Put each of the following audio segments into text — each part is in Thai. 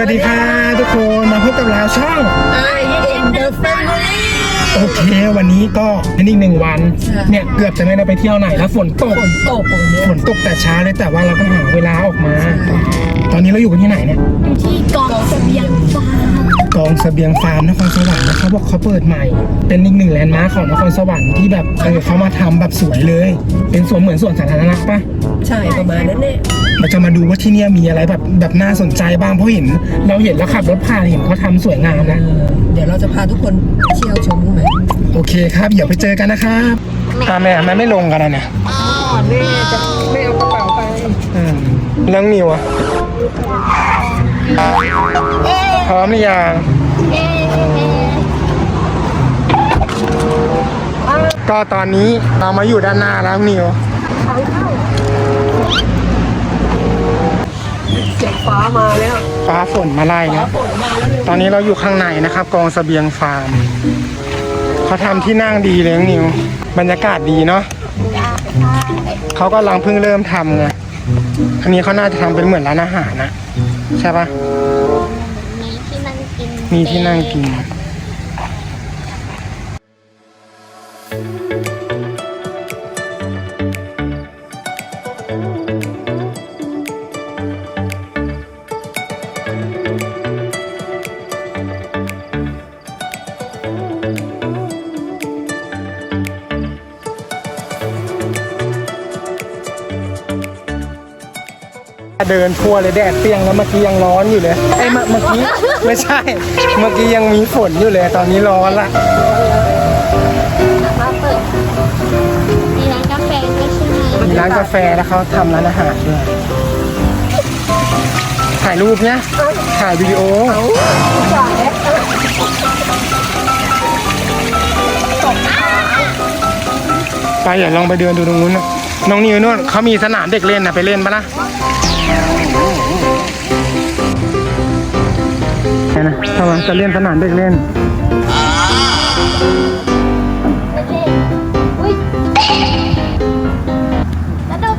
วัสดีค่ะทุกคนมาพบกับเราช่อง I in the family โอเค วันนี้ก็เป็นอีกหนึ่งวันใช่เนี่ยเกือบจะไม่ได้ไปเที่ยวไหนแล้วฝนตกฝนตกอย่างเงี้ยฝนตกแต่เช้าเลยแต่ว่าเราก็หาเวลาออกมา ตอนนี้เราอยู่กันที่ไหนเนี่ยอยู่ที่กองเสบียงฟาร์มกองเสบียงฟาร์มนครสวรรค์นะเขาบอกเขาเปิดใหม่ เป็นอีกหนึ่งแลนด์มาร์คของนครสวรรค์ที่แบบเออเขามาทำแบบสวยเลย เป็นสวนเหมือนสวนสาธารณะปะใช่ประมาณนั้นเนี่ยเราจะมาดูว่าที่เนี่ยมีอะไรแบบแบบน่าสนใจบ้างเพราะเห็น เราเห็นแล้วขับรถผ่านเห็นเขาทำสวยงามนะเออเดี๋ยวเราจะพาทุกคนเที่ยวชมไหมโอเคครับเดี๋ยวไปเจอกันนะครับอ่าแม่แม่ไม่ลงกันนะเนี่ยแม่จะไม่เอากระเป๋าไปอืมแล้วนิวอะ พร้อมหรือยังก็ตอนนี้เรามาอยู่ด้านหน้าแล้วนิวเจ็บฟ้ามาแล้ว ฟ้าฝนมาไล่แล้วฝนมาแล้วเนี่ยตอนนี้เราอยู่ข้างในนะครับ กองเสบียงฟาร์มเขาทำที่นั่งดีเลยน้องนิว บรรยากาศดีเนาะเขากำลังเพิ่งเริ่มทำไง อันนี้เขาน่าจะทำเป็นเหมือนร้านอาหารนะใช่ปะมีที่นั่งกินมีที่นั่งกิน เดินทั่วเลยแดดเปรี้ยงแล้วเมื่อกี้ยังร้อนอยู่เลยไอ้ยเมื่อเมื่อกี้ไม่ใช่ เมื่อกี้ยังมีฝนอยู่เลย ตอนนี้ร้อนละ มาเปิดมีร้านกาแฟด้วยใช่ไหมมีร้านกาแฟแล้วเขาทำร้านอาหารด้วย ถ่ายรูปเนี้ยถ่ายวิดีโอ ไปอย่าลองไปเดินดูตรงนู้นนะน้องนิวนู่นเขามีสนามเด็กเล่นนะไปเล่นปะล่ะเนี่ยนะเขาว่าจะเล่นสนามเด็กเล่นอุ้ยแล้วดู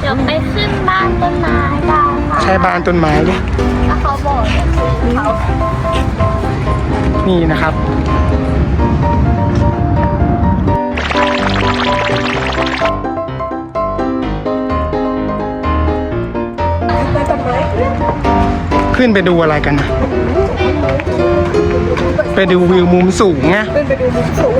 เดี๋ยวไปขึ้นบ้านต้นไม้ได้ค่ะใช้บานต้นไม้ดิ นี่นะครับ ขึ้นไปดูอะไรกันนะ ไปดูวิวมุมสูงไงขึ้นไปดูมุมสูง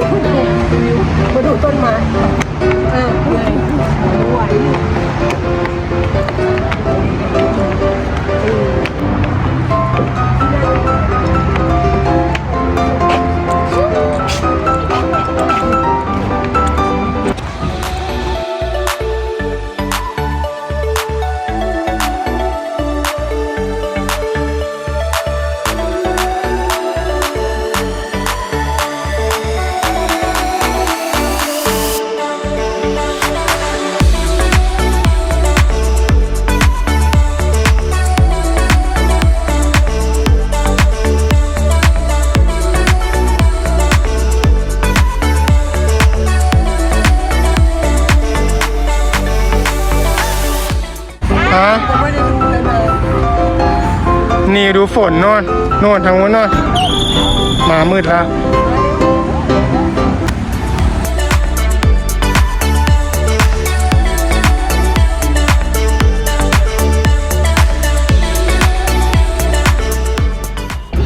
ฝนโน่นโน่นทางนู้นโน่นมามืดแล้ว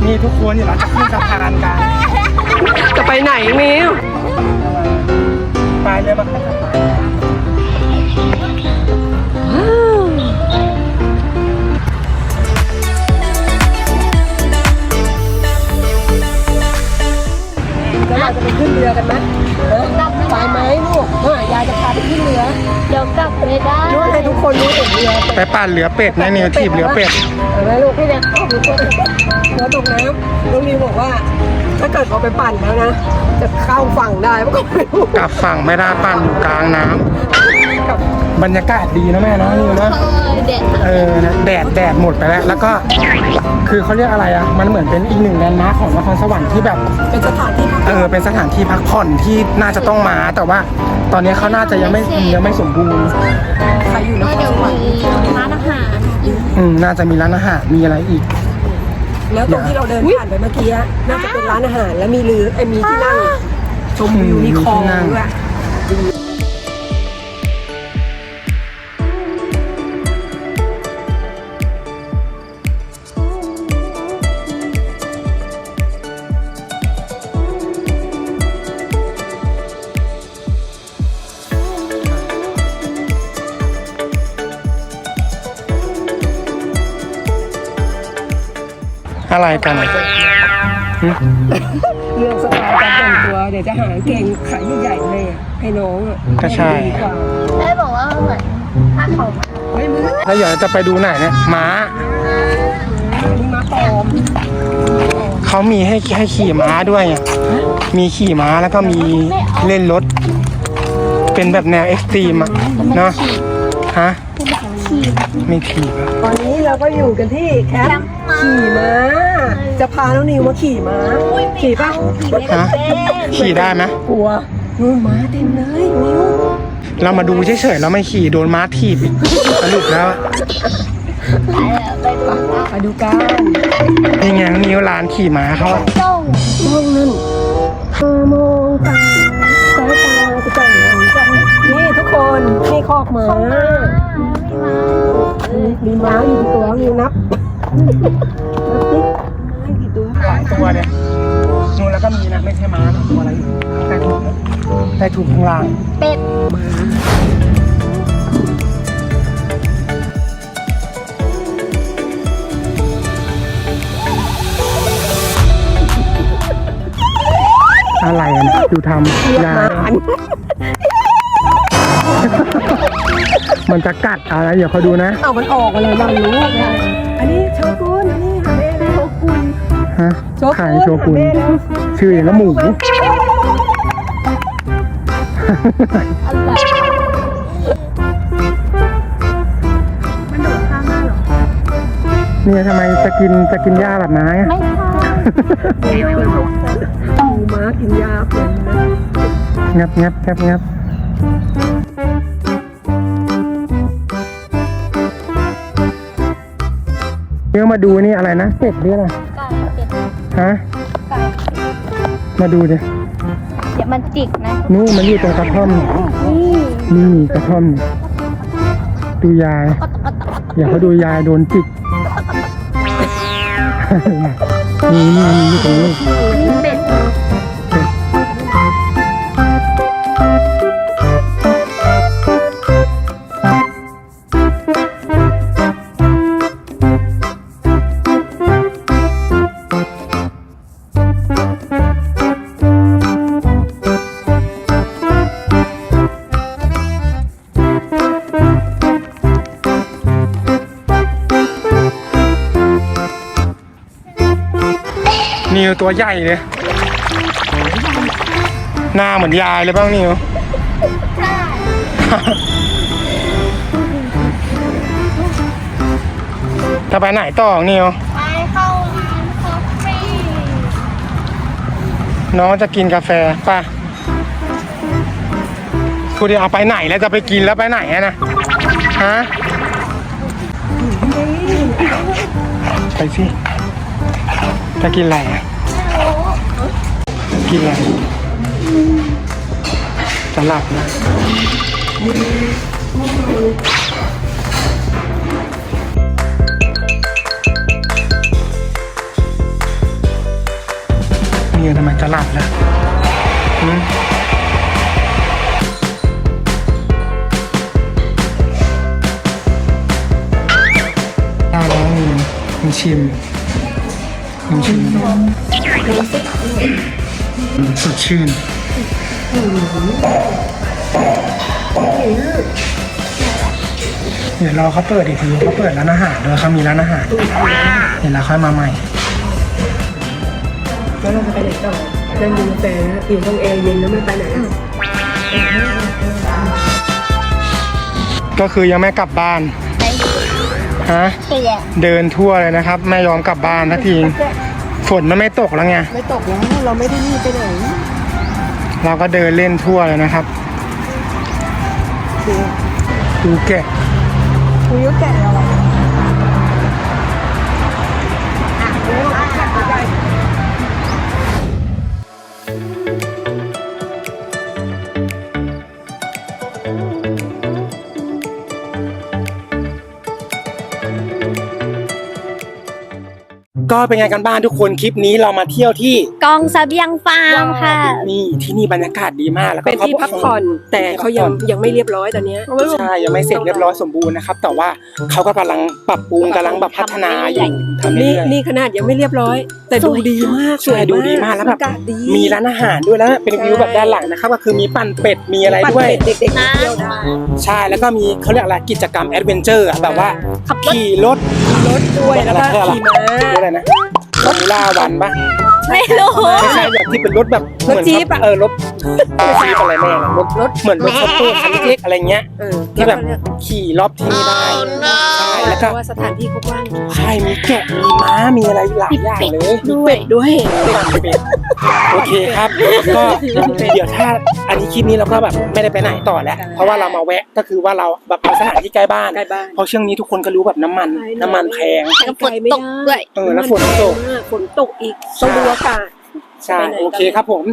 นี่ทุกคนเดี๋ยวเราจะขึ้นสะพานกัน จะไปไหนมิวไปเลยมาขึ้นสะพาน แล้วเราจะไปขึ้นเรือกันไหมเออไปไหมลูกเมื่อยายจะพาไปขึ้นเรือเดี๋ยวกลับไม่ได้รู้ให้ทุกคนรู้เห็นเรือไปปั่นเหลือเป็ดนะนิวทีบเหลือเป็ดเห็นไหมลูกพี่เด็กเข้าไปเรือตกน้ำน้องนิวบอกว่า ถ้าเกิดเขาไปปั่นแล้วนะ จะเข้าฝั่งได้เพราะก็ไม่รู้กลับฝั่งไม่ได้ปั่นอยู่กลางน้ำกั บบรรยากาศดีนะแม่เนาะนิวเนาะเออเด็ดเออนะแดดแดดหมดไปแล้ว แล้วก็คือเขาเรียกอะไรอะ มันเหมือนเป็นอีกหนึ่งแลนด์มาร์คของนครสวรรค์ที่แบบเป็นสถานที่พักเออเป็นสถานที่พักผ่อนที่น่าจะต้องมา แต่ว่าตอนนี้เขาน่าจะยังไม่ยังไม่สมบูรณ์ใครอยู่นก็ครเดี๋ยวสวรรค์มีร้านอาหารอยู่อืมน่าจะมีร้านอาหารมีอะไรอีกแล้วตรงที่เราเดินผ่านไปเมื่อกี้อะน่าจะเป็นร้านอาหาร และมีเรือไอ้ยมีที่นั่งชมวิวมีคลองมีที่นั่งด้วย อะไรกันหึเรื่องสไตล์การแต่งตัวเดี๋ยวจะหากางเกงขายใหญ่ๆเลยอะให้น้องอะก็ใช่ดีกว่าแม่บอกว่าเหมือนผ้าขาวม้าเฮ้ยมึงแล้วเดี๋ยวจะไปดูไหนเนี่ยม้าอันนี้มาปลอมเขามีให้ให้ขี่ม้าด้วยอะมีขี่ม้าแล้วก็มีเล่นรถ เป็นแบบแนวเอ็กซ์ตรีมอะเนาะฮะ ไม่ขี่อะตอนนี้เราก็อยู่กันที่แคมป์ขี่ม้า จะพาน้องนิวมาขี่ม้า ขี่ปะฮะขี่ได้ไหมกลัวนู่นม้าเต็มเลยนิวเรามาดูเฉยๆเราไม่ขี่โดนม้าถีบอีกสรุปแล้วอะไปดูกันนี่ไงนิ้วร้านขี่ม้าเขาอะส่งมองนั่นเออมองตาสายตาเราจะจ่องมองกันนี่ ทุกคนนี่คอกม้ามีม้าอยู่กี่ตัวนิวนับนับสิม้ากี่ตัวหลายตัวเนี่ยนู่นแล้วก็มีนะไม่ใช่ม้านะตัวอะไรอยู่ใต้ถุงใต้ถุงข้างล่างเป็ดอะไรอะเนี่ยดูทำยาหาน มันจะกัดอะไรเดี๋ยวเขาดูนะ เอามันออกมาเลยเรารู้ไงอันนี้โชกุนอันนี้หาแม่เลยโชกุนฮะโชกุนขายโชกุนหาแม่แล้วชื่ออย่างก็หมูมันโดดข้ามหน้าเหรอเนี่ยทำไมจะกินจะกินหญ้าแบบไม้อะไม่ใช่ดูม้ากินยาเพลินนะงับงับงับงับ เดี๋ยวมาดูนี่อะไรนะเป็ดหรืออะไรไก่เป็ดฮะไก่มาดูดิเดี๋ยวมันจิกนะนู่นมันอยู่ตรงกระท่อมนี่นี่กระท่อมนี่ดูยายอย่าเขาดูยายโดนจิกนี่นี่นี่อยู่ตรงนี้ นิวตัวใหญ่เลย หน้าเหมือนยายเลยบ้างนิวจะไปไหนต่อนิวไปเข้าร้านคอฟฟี่น้องจะกินกาแฟป่ะคุณเดียวเอาไปไหนแล้วจะไปกินแล้วไปไหนอะนะฮะไปสิจะกินอะไรอะ กินอะไรจะหลับนะเนี่ยทำไมจะหลับล่ะหืมได้แล้วมันชิมมันชิมอืม สดชื่นเดี๋ยวรอเขาเปิดอีกทีเขาเปิดร้านอาหารด้วยเขามีร้านอาหารเดี๋ยวเราค่อยมาใหม่ แล้วเราจะไปไหนต่อนั่งดูกาแฟอยู่ตรงแอร์เย็นแล้วไม่ไปไหนอะก็คือยังไม่กลับบ้านไปฮะเสียเดินทั่วเลยนะครับ ไม่ยอมกลับบ้านทักที ฝนมันไม่ตกแล้วไง ไม่ตกแล้วเราไม่ได้รีบไปไหนเราก็เดินเล่นทั่วเลยนะครับ ดูดูแกะ คุยก็แก่แล้วอ ก็เป็นไงกันบ้านทุกคนคลิปนี้เรามาเที่ยวที่กองเสบียงฟาร์มค่ะ นี่ที่นี่บรรยากาศดีมากแล้วก็เป็นที่พักผ่อนแต่เขายังยังไม่เรียบร้อยตอนเนี้ยใช่ยังไม่เสร็จเรียบร้อยสมบูรณ์นะครับแต่ว่าเขาก็กำลังปรับปรุงกำลังแบบพัฒนาอยู่ทำนี่เรื่อยๆนี่ขนาดยังไม่เรียบร้อย แต่ดูดีมากใช่ดูดีมากแล้วแบบอากาศดีมีร้านอาหารด้วยแล้วเป็นวิวแบบด้านหลังนะครับก็คือมีปั่นเป็ดมีอะไรปั่นด้วยเป็ดเด็กๆมาเที่ยวได้ใช่แล้วก็มีเขาเรียกอะไรกิจกรรมแอดเวนเจอร์แบบว่าขับรถขี่รถรถด้วยแล้วก็อะไรขี่ม้าอะไรนะรถล่าวันปะไม่รู้ไม่ใช่แบบที่เป็นรถแบบรถจี๊ปอะเออรถรถจี๊ปอะไรแม่นะรถรถเหมือนรถช็อปเปอร์คันเล็กๆอะไรเงี้ย เออที่แบบขี่รอบที่นี่ได้ใช่ แล้วเพก็ราะว่าสถานที่เขากว้างใช่มีแกะมีม้ามีอะไรหลายอย่างเลยด้วยด้วยโอเคครับ ก็เดี๋ยวถ้าอันนี้คลิปนี้เราก็แบบไม่ได้ไปไหนต่อแล้ว เพราะว่าเรามาแวะก็คือว่าเราแบบเอาสถานที่ใกล้บ้าน ใกล้บ้าน เพราะช่วงนี้ทุกคนก็รู้แบบน้ำมัน ใช่ น้ำมันแพง แล้วฝนตกด้วย เออแล้วฝนตกมากฝนตกอีกต้องดูอากาศ ใช่ ไปไหนโอเคครับผม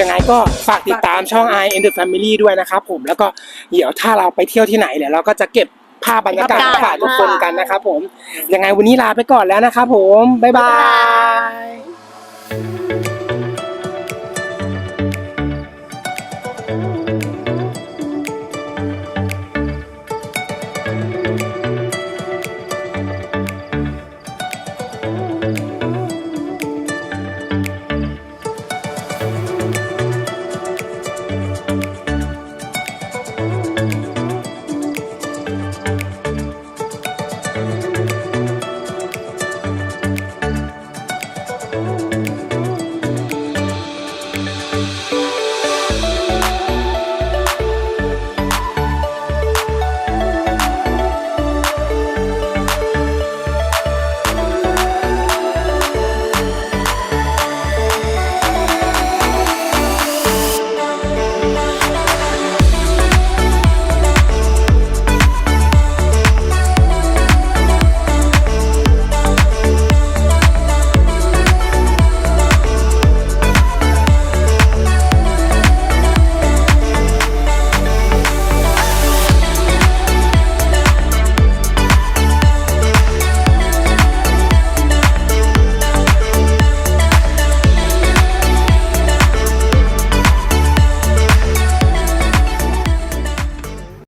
ยังไงก็ฝากติดตามช่อง i e n d e Family ด้วยนะครับผมแล้วก็เดี๋ยวถ้าเราไปเที่ยวที่ไหนเดี๋ยวเราก็จะเก็บ ภาพบรรยากาศมาฝากทุกคนกันนะครับผมยังไงวันนี้ลาไปก่อนแล้วนะครับผมบ๊ายบาย